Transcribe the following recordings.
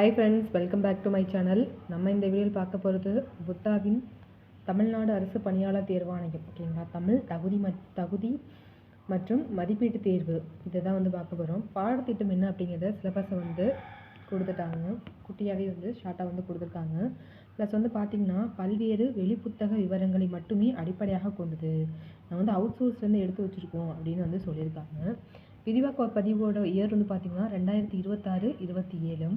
Hi friends welcome back to my channel நம்ம இந்த வீடியோவில் பார்க்க போகிறது புத்தாவின் தமிழ்நாடு அரசு பணியாளர் தேர்வாணையம் ஓகேங்களா தமிழ் தகுதி ம தகுதி மற்றும் மதிப்பீட்டு தேர்வு. இதை தான் வந்து பார்க்க போகிறோம் பாடத்திட்டம் என்ன அப்படிங்கிறத சிலபஸை வந்து கொடுத்துட்டாங்க. குட்டியாகவே வந்து ஷார்ட்டாக வந்து கொடுத்துருக்காங்க. ப்ளஸ் வந்து பார்த்திங்கன்னா பல்வேறு வெளிப்புத்தக விவரங்களை மட்டுமே அடிப்படையாக கொண்டது. நான் வந்து அவுட் சோர்ஸ்லேருந்து எடுத்து வச்சுருக்கோம் அப்படின்னு வந்து சொல்லியிருக்காங்க. விரிவாக்க பதிவோட இயர் வந்து பார்த்திங்கன்னா ரெண்டாயிரத்தி இருபத்தாறு இருபத்தி ஏழு.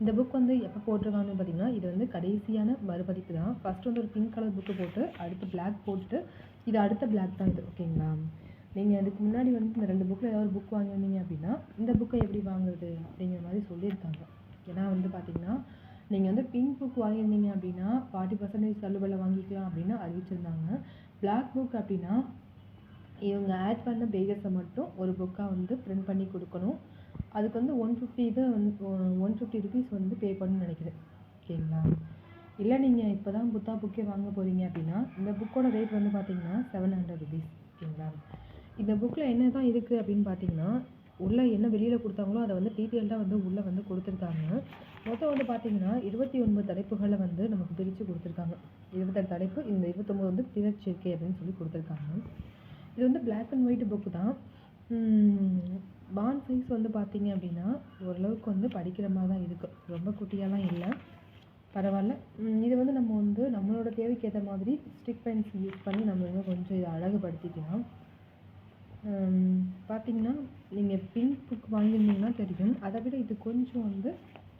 இந்த புக் வந்து எப்போ போட்டிருக்காங்கன்னு பார்த்தீங்கன்னா இது வந்து கடைசியான மறுபதிப்பு தான். ஃபஸ்ட்டு வந்து ஒரு பிங்க் கலர் புக்கு போட்டு அடுத்து பிளாக் போட்டுட்டு இது அடுத்த பிளாக் தான் இது ஓகேங்களா நீங்கள் அதுக்கு முன்னாடி வந்து இந்த ரெண்டு புக்கில் ஏதாவது ஒரு புக் வாங்கியிருந்தீங்க அப்படின்னா இந்த புக்கை எப்படி வாங்குறது அப்படிங்கிற மாதிரி சொல்லியிருக்காங்க. ஏன்னா வந்து பார்த்தீங்கன்னா நீங்கள் வந்து பிங்க் புக் வாங்கியிருந்தீங்க அப்படின்னா ஃபார்ட்டி பர்சன்டேஜ் தள்ளுபடியில் வாங்கிக்கலாம் அப்படின்னு அறிவிச்சிருந்தாங்க. பிளாக் புக் அப்படின்னா இவங்க ஆட் பண்ண பேஜஸை மட்டும் ஒரு புக்காக வந்து பிரிண்ட் பண்ணி கொடுக்கணும். அதுக்கு வந்து ஒன் ஃபிஃப்டி இது வந்து ஒன் ஃபிஃப்டி ருபீஸ் வந்து பே பண்ணணும்னு நினைக்கிறேன். ஓகேங்களா? இல்லை நீங்கள் இப்போ தான் புத்தா புக்கே வாங்க போகிறீங்க அப்படின்னா இந்த புக்கோட ரேட் வந்து பார்த்தீங்கன்னா செவன் ஹண்ட்ரட் ருபீஸ் ஓகேங்களா? இந்த புக்கில் என்ன தான் இருக்குது அப்படின்னு பார்த்தீங்கன்னா உள்ளே என்ன வெளியில் கொடுத்தாங்களோ அதை வந்து டீட்டெயில்டாக வந்து உள்ளே வந்து கொடுத்துருக்காங்க. மொத்தம் வந்து பார்த்தீங்கன்னா இருபத்தி ஒன்பது தலைப்புகளை வந்து நமக்கு பிரித்து கொடுத்துருக்காங்க. இருபத்தெட்டு தலைப்பு இந்த இருபத்தொம்போது வந்து பிறச்சிருக்கே அப்படின்னு சொல்லி கொடுத்துருக்காங்க. இது வந்து பிளாக் அண்ட் ஒயிட் புக்கு தான். பாண்ட் சைஸ் வந்து பார்த்தீங்க அப்படின்னா ஓரளவுக்கு வந்து படிக்கிற மாதிரி தான் இருக்குது ரொம்ப குட்டியாலாம் இல்லை. பரவாயில்ல. இது வந்து நம்ம வந்து நம்மளோட தேவைக்கு ஏற்ற மாதிரி ஸ்டிக் பென்ஸ் யூஸ் பண்ணி நம்ம இன்னும் கொஞ்சம் இதை அழகுபடுத்திக்கலாம். பார்த்தீங்கன்னா நீங்கள் பிங்க் புக் வாங்கியிருந்தீங்கன்னா தெரியும். அதை விட இது கொஞ்சம் வந்து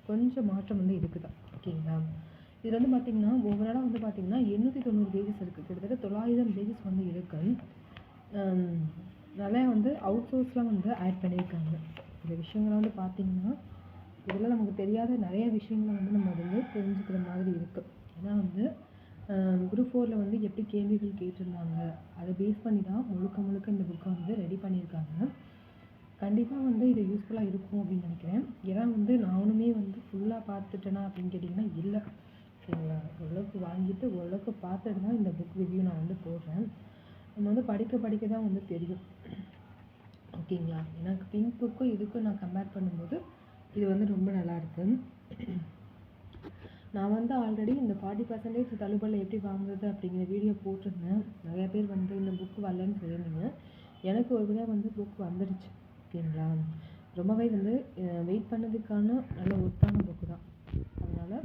கொஞ்சம் மாற்றம் வந்து இருக்குது ஓகேங்களா? இது வந்து பார்த்திங்கன்னா ஓவராலாக வந்து பார்த்திங்கன்னா எண்ணூற்றி தொண்ணூறு பேஜஸ் இருக்குது கிட்டத்தட்ட தொள்ளாயிரம் பேஜஸ் வந்து இருக்குது நிறையா வந்து அவுட் சோர்ஸ்லாம் வந்து ஆட் பண்ணியிருக்காங்க. இந்த விஷயங்களை வந்து பார்த்திங்கன்னா இதில் நமக்கு தெரியாத நிறைய விஷயங்களை வந்து நம்ம வந்து தெரிஞ்சுக்கிற மாதிரி இருக்குது ஏன்னா வந்து குரூப் ஃபோரில் வந்து எப்படி கேள்விகள் கேட்டிருந்தாங்க அதை பேஸ் பண்ணி தான் முழுக்க முழுக்க இந்த புக்கை வந்து ரெடி பண்ணியிருக்காங்க. கண்டிப்பாக வந்து இது யூஸ்ஃபுல்லாக இருக்கும் அப்படின்னு நினைக்கிறேன். ஏன்னா வந்து நானுமே வந்து ஃபுல்லாக பார்த்துட்டேனா அப்படின்னு கேட்டிங்கன்னா இல்லை. சரிங்களா? ஓரளவுக்கு வாங்கிட்டு ஓரளவுக்கு பார்த்துட்டு தான் இந்த புக் ரிவ்யூ நான் வந்து போடுறேன். நம்ம வந்து படிக்க படிக்க தான் வந்து தெரியும். ஓகேங்களா? எனக்கு பிங்க் புக்கும் இதுக்கும் நான் கம்பேர் பண்ணும்போது இது வந்து ரொம்ப நல்லா இருக்கு. நான் வந்து ஆல்ரெடி இந்த ஃபார்ட்டி பர்சன்டேஜ் தள்ளுபடியில் எப்படி வாங்குறது அப்படிங்கிற வீடியோ போட்டிருந்தேன். நிறைய பேர் வந்து இந்த புக் வரலன்னு சொல்லியிருந்தீங்க. எனக்கு ஒரு விட வந்து புக் வந்துடுச்சு ஓகேங்களா? ரொம்பவே வந்து வெயிட் பண்ணதுக்கான நல்ல ஒர்த்தான புக்கு தான். அதனால்